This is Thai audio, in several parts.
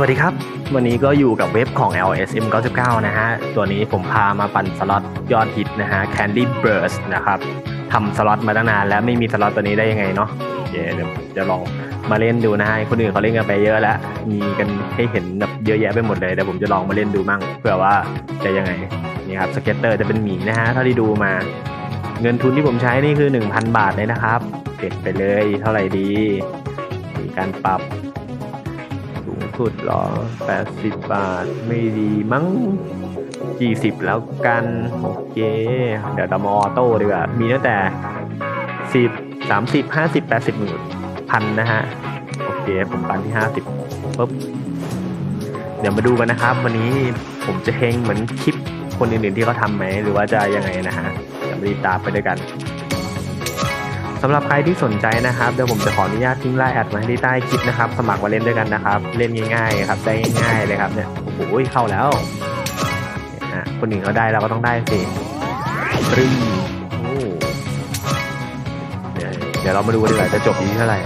วัสดีครับ วันนี้ก็อยู่กับเว็บของ LSM 99นะฮะ ตัวนี้ผมพามาปั่นสล็อตยอดฮิตนะฮะ Candy Burst นะครับทำสล็อตมาตั้งนานแล้วไม่มีสล็อตตัวนี้ได้ยังไงเนาะเดี๋ยวเดี๋ยวจะลองมาเล่นดูนะฮะคนอื่นเขาเล่นกันไปเยอะแล้ว มีกันให้เห็นแบบเยอะแยะไปหมดเลยเดี๋ยวผมจะลองมาเล่นดูมั่งเผื่อว่าจะยังไงนี่ครับสเก็ตเตอร์จะเป็นหมีนะฮะเท่าที่ดูมา เงินทุนที่ผมใช้นี่คือ 1,000 บาทเลยนะครับเก็บไปเลยเท่าไหร่ดี มีการปรับ สุดเหรอ 80 บาท ไม่ดีมั้ง 40 แล้วกัน โอเค เดี๋ยวเรามาออโต้ดีกว่า มีตั้งแต่ 10 30 50 80หมื่นพันนะฮะ โอเค ผมปันที่ 50ปุ๊บ เดี๋ยวมาดูกันนะครับ วันนี้ผมจะเฮงเหมือนคลิปคนอื่นๆที่เขาทำไหม หรือว่าจะยังไงนะฮะ เดี๋ยวมาติดตามไปด้วยกัน สำหรับใครที่สนใจนะครับเดี๋ยวผมจะขออนุญาตทิ้งไลน์แอดไว้ให้ที่ใต้คลิปนะครับ สมัครมาเล่นด้วยกันนะครับ เล่นง่ายๆครับได้ง่ายๆเลยครับเนี่ยโอ้โหเข้าแล้วเนี่ยนะคนอื่นเขาได้เราก็ต้องได้สิรึงโอ้เดี๋ยวเดี๋ยวเรามาดูกันดีกว่าจะจบที่เท่าไหร่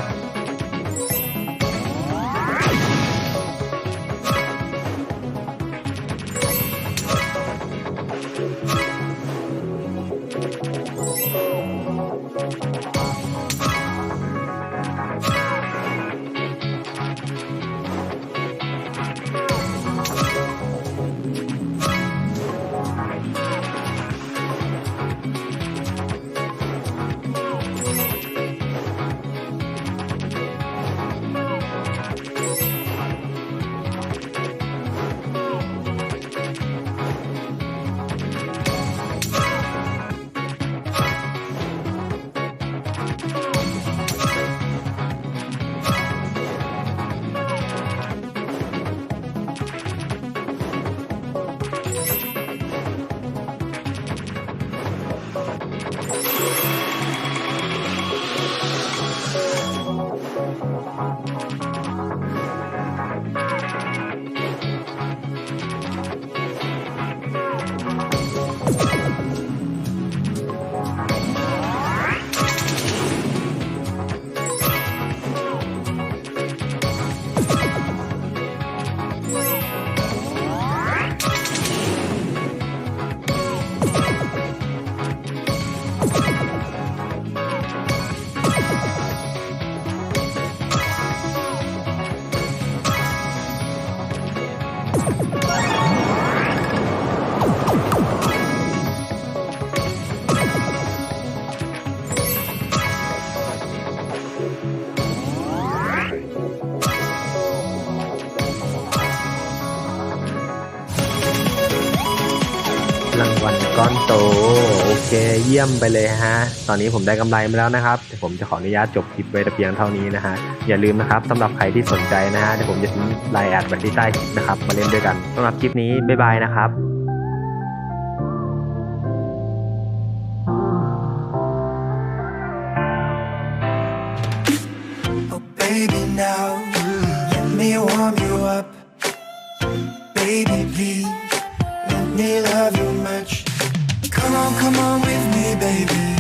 รางวัลก้อนโต โอเค เยี่ยมไปเลยฮะ ตอนนี้ผมได้กำไรมาแล้วนะครับเดี๋ยวผมจะขออนุญาตจบคลิปไว้แต่เพียงเท่านี้นะฮะ อย่าลืมนะครับสำหรับใครที่สนใจนะฮะเดี๋ยวผมจะทิ้งไลน์แอดไว้ที่ใต้คลิปนะครับ มาเล่นด้วยกันสำหรับคลิปนี้ บ๊ายบายนะครับ Baby, please let me love you much. Come on, come on with me, baby.